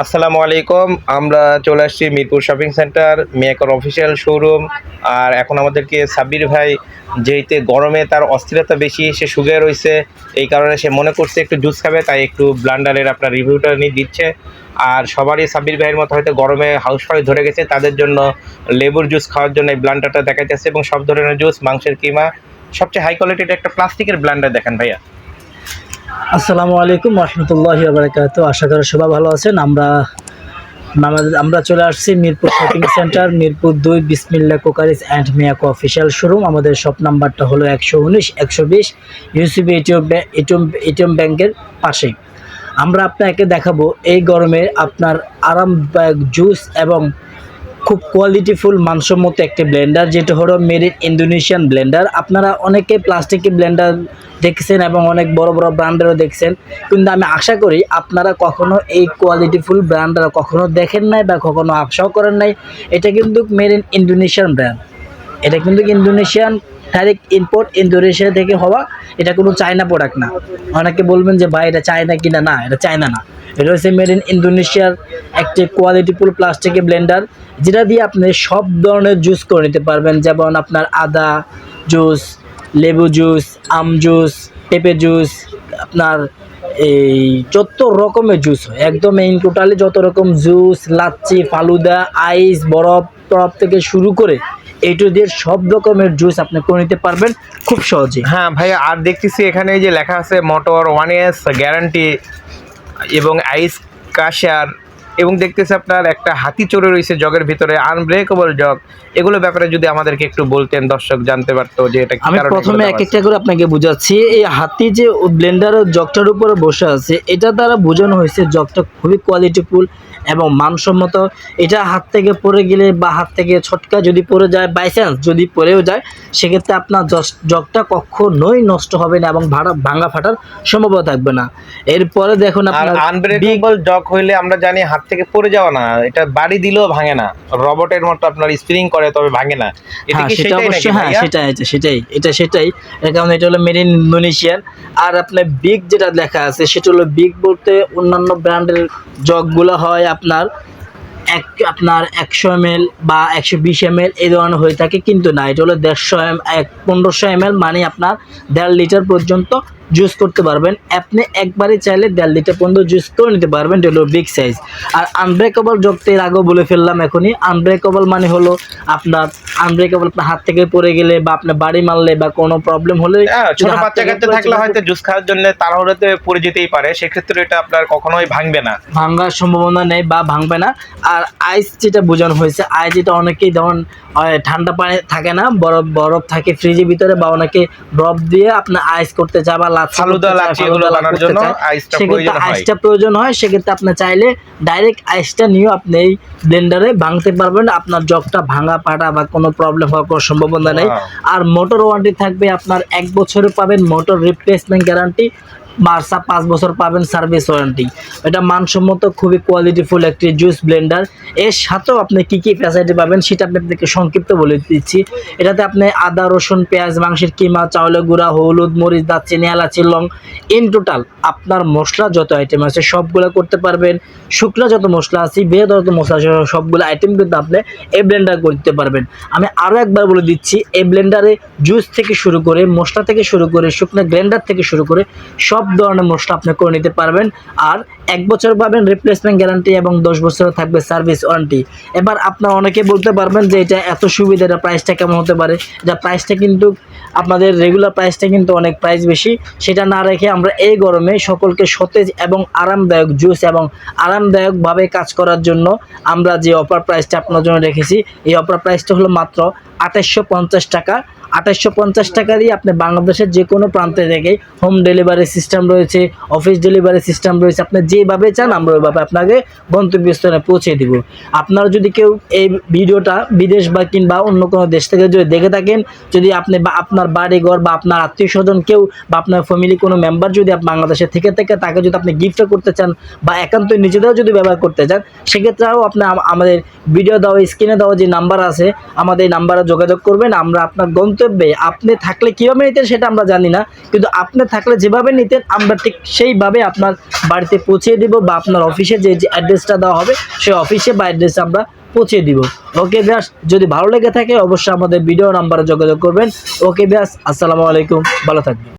আসসালামু আলাইকুম, আমরা চলে আসছি মিরপুর শপিং সেন্টার মেকর অফিসিয়াল শোরুম। আর এখন আমাদেরকে সাব্বির ভাই যেইতে গরমে তার অস্থিরতা বেশি, সে সুগে রয়েছে, এই কারণে সে মনে করছে একটু জুস খাবে, তাই একটু ব্লান্ডারের আপনার রিভিউটা নিয়ে দিচ্ছে। আর সবারই সাব্বির ভাইয়ের মতো হয়তো গরমে হাউস ফাউস ধরে গেছে, তাদের জন্য লেবুর জুস খাওয়ার জন্য এই ব্লান্ডারটা দেখাইতেছে এবং সব ধরনের জুস, মাংসের কিমা, সবচেয়ে হাই কোয়ালিটির একটা প্লাস্টিকের ব্লান্ডার দেখেন ভাইয়া। আসসালামু আলাইকুম রহমতুল্লাহ বারকাত আশা করি সবাই ভালো আছেন। আমরা আমরা চলে আসছি মিরপুর শপিং সেন্টার, মিরপুর দুই Bismillah cookeries and Miyako official showroom. আমাদের শপ নাম্বারটা হলো একশো উনিশ, একশো বিশ ইউসিবি এটিএম এটিএম ব্যাংকের পাশে আমরা আপনাকে দেখাবো এই গরমে আপনার আরামদায়ক জুস এবং খুব কোয়ালিটিফুল মানসম্মত একটি ব্লেন্ডার যেটা হলো ইন ইন্দোনেশিয়ান ব্লেন্ডার আপনারা অনেকে প্লাস্টিকের ব্লেন্ডার দেখছেন এবং অনেক বড় বড় ব্র্যান্ডেরও দেখছেন। কিন্তু আমি আশা করি আপনারা কখনো এই কোয়ালিটিফুল ব্র্যান্ডার কখনো দেখেন নাই বা কখনো আশাও করেন নাই। এটা কিন্তু মেড ইন ইন্দোনেশিয়ান ব্র্যান্ড এটা কিন্তু ইন্দোনেশিয়ান ডাইরেক্ট ইম্পোর্ট ইন্দোনেশিয়া থেকে হওয়া। এটা কোনো চায়না প্রোডাক্ট না। অনেকে বলবেন যে, ভাই, এটা চায়না কিনা? না, এটা চায়না না। এটা হচ্ছে মেড ইন ইন্দোনেশিয়ার একটি কোয়ালিটিফুল প্লাস্টিকের ব্লেন্ডার যেটা দিয়ে আপনি সব ধরনের জুস করে নিতে পারবেন, যেমন আপনার আদা জুস লেবু জুস আম জুস পেঁপে জুস আপনার এই যত রকমের জুস হয়, একদম এই টোটালি যত রকম জুস লাচ্ছি, ফালুদা আইস বরফ, টরফ থেকে শুরু করে এইটু দিয়ে সব রকমের জুস আপনি করে নিতে পারবেন খুব সহজে হ্যাঁ ভাইয়া, আর দেখতেছি এখানে যে লেখা আছে মোটর ওয়ান ইয়ার্স গ্যারান্টি এবং আইস কাশার এবং দেখতেছি আপনার একটা হাতি চড়ে রয়েছে জগের ভিতরে আনব্রেকেবল জগ এগুলো ব্যাপারে যদি আমাদেরকে একটু বলতেন দর্শক জানতে পারতো যে এটা আমি প্রথমে এক একটা করে আপনাকে বোঝাচ্ছি এই হাতি যে ব্লেন্ডার জগটার উপরে বসে আছে এটা দ্বারা বোঝানো হয়েছে জগটা খুবই কোয়ালিটিফুল এবং মানসম্মত এটা হাত থেকে পড়ে গেলে বা হাত থেকে ছটকা যদি পড়ে যায় বাই চান্স যদি পড়েও যায় সেক্ষেত্রে আপনার জগটা কখনোই নষ্ট হবে না এবং ভাড়া ভাঙা ফাটার সম্ভাবনা থাকবে না। এরপরে দেখুন আপনার আনব্রেকেবল জগ হইলে আমরা জানি হাত থেকে পড়ে যাওয়া না এটা বাড়ি দিলেও ভাঙে না রবটের মতো আপনার স্প্রিং করে তবে ভাঙে না। এটা হ্যাঁ কি সেটা অবশ্যই হ্যাঁ সেটাই এটা সেটাই এটা সেটাই। এর কারণ এটা হলো মেড ইন ইন্দোনেশিয়ান আর আপনার বিগ যেটা লেখা আছে সেটা হলো বিগ বলতে অন্যান্য ব্র্যান্ডের জগগুলো হয় আপনার এক, আপনার একশো এম বা একশো বিশ এম এই ধরনের হয়ে থাকে, কিন্তু না। এটা হলো দেড়শো এম, এক, পনেরোশো এম মানে আপনার দেড় লিটার পর্যন্ত জুস করতে পারবেন। আপনি একবারে চাইলে দেড় লিটার পর্যন্ত জুস করে নিতে পারবেন এটা হলো বিগ সাইজ আর আনব্রেকেবল জগতে এর আগেও বলে ফেললাম এখনই। আনব্রেকেবল মানে হলো আপনার আনব্রেকেবল আপনার হাত থেকে পড়ে গেলে বা আপনার বাড়ি মারলে বা কোনো প্রবলেম হলে হ্যাঁ, ছোট বাচ্চা পড়ে থাকলে হয়তো জুস খাওয়ার জন্য তাড়াহুড়োতে পড়ে যেতেই পারে। সেক্ষেত্রে এটা আপনার কখনোই ভাঙবে না। ভাঙার সম্ভাবনা নেই বা ভাঙবে না। আর আইস যেটা বোঝানো হয়েছে আইস যেটা অনেকেই যেমন ঠান্ডা পানি থাকে না বরফ বরফ থাকে ফ্রিজের ভিতরে বা অনেকে বরফ দিয়ে আপনার আইস করতে চায় বা লাচ্ছি ফালুদা, লাচ্ছি এগুলো বানানোর জন্য আইসটা প্রয়োজন হয়। আইসটা প্রয়োজন হয় সেক্ষেত্রে আপনি চাইলে ডাইরেক্ট আইসটা নিয়েও আপনি এই ব্লেন্ডারে ভাঙতে পারবেন আপনার জগটা ভাঙা পাটা বা কোনো প্রবলেম হওয়ার কোনো সম্ভাবনা নেই আর মোটর ওয়ারেন্টি থাকবে আপনার এক বছরে পাবেন মোটর রিপ্লেসমেন্ট গ্যারান্টি বার্সা পাঁচ বছর পাবেন সার্ভিস ওয়ারেন্টি। এটা মানসম্মত, খুবই কোয়ালিটিফুল একটি জুস ব্লেন্ডার এর সাথেও আপনি কী কী ফ্যাসিলিটি পাবেন সেটা আমি আপনাকে সংক্ষিপ্ত বলে দিচ্ছি। এটাতে আপনি আদা, রসুন, পেঁয়াজ, মাংসের কিমা চাউলের গুঁড়া, হলুদ, মরিচ, দারচিনি, এলাচি, লং ইন টোটাল আপনার মশলা যত আইটেম আছে সবগুলো করতে পারবেন। শুকনো যত মশলা আছে, বেয়ে যত মশলা আছে, সবগুলো আইটেম কিন্তু আপনি এই ব্লেন্ডার করতে পারবেন। আমি আরও একবার বলে দিচ্ছি, এই ব্লেন্ডারে জুস থেকে শুরু করে, মশলা থেকে শুরু করে, শুকনো গ্রাইন্ডার থেকে শুরু করে, সব ধরনের মশলা আপনি করে নিতে পারবেন। আর এক বছর পাবেন রিপ্লেসমেন্ট গ্যারান্টি এবং দশ বছর থাকবে সার্ভিস ওয়ারেন্টি এবার আপনার অনেকে বলতে পারবেন যে এটা এত সুবিধা, এটা প্রাইসটা কেমন হতে পারে? যা প্রাইসটা কিন্তু আপনাদের রেগুলার প্রাইসটা কিন্তু অনেক প্রাইস বেশি। সেটা না রেখে আমরা এই গরমে সকলকে সতেজ এবং আরামদায়ক জুস এবং আরামদায়কভাবে কাজ করার জন্য আমরা যে অফার প্রাইসটা আপনার জন্য রেখেছি, এই অফার প্রাইসটা হলো মাত্র আঠাশশো টাকা। আঠাশশো পঞ্চাশ টাকা দিয়ে আপনি বাংলাদেশের যে কোনো প্রান্তে থেকে হোম ডেলিভারি সিস্টেম রয়েছে অফিস ডেলিভারি সিস্টেম রয়েছে, আপনি যেভাবে চান আমরা ওইভাবে আপনাকে গন্তব্যস্থানে পৌঁছে দিব। আপনারা যদি কেউ এই ভিডিওটা বিদেশ বা কিংবা অন্য কোনো দেশ থেকে যদি দেখে থাকেন, যদি আপনি বা আপনার বাড়ি ঘর বা আপনার আত্মীয় স্বজন কেউ বা আপনার ফ্যামিলি কোনো মেম্বার যদি বাংলাদেশে থেকে থেকে, তাকে যদি আপনি গিফট করতে চান বা একান্ত নিজেদেরও যদি ব্যবহার করতে চান, সেক্ষেত্রেও আপনি আমাদের ভিডিও দেওয়া স্ক্রিনে দেওয়া যে নাম্বার আছে, আমাদের এই নাম্বারে যোগাযোগ করবেন, আমরা আপনার গন্তব্য গন্তব্যে আপনি থাকলে কীভাবে নিতেন সেটা আমরা জানি না, কিন্তু আপনি থাকলে যেভাবে নিতেন, আমরা ঠিক সেইভাবে আপনার বাড়িতে পৌঁছিয়ে দিব বা আপনার অফিসে যে যে অ্যাড্রেসটা দেওয়া হবে, সেই অফিসে বা অ্যাড্রেসে আমরা পৌঁছে দিব। ওকে ব্যাস যদি ভালো লেগে থাকে, অবশ্যই আমাদের ভিডিও নাম্বারে যোগাযোগ করবেন। ওকে ব্যাস আসসালামু আলাইকুম, ভালো থাকবেন।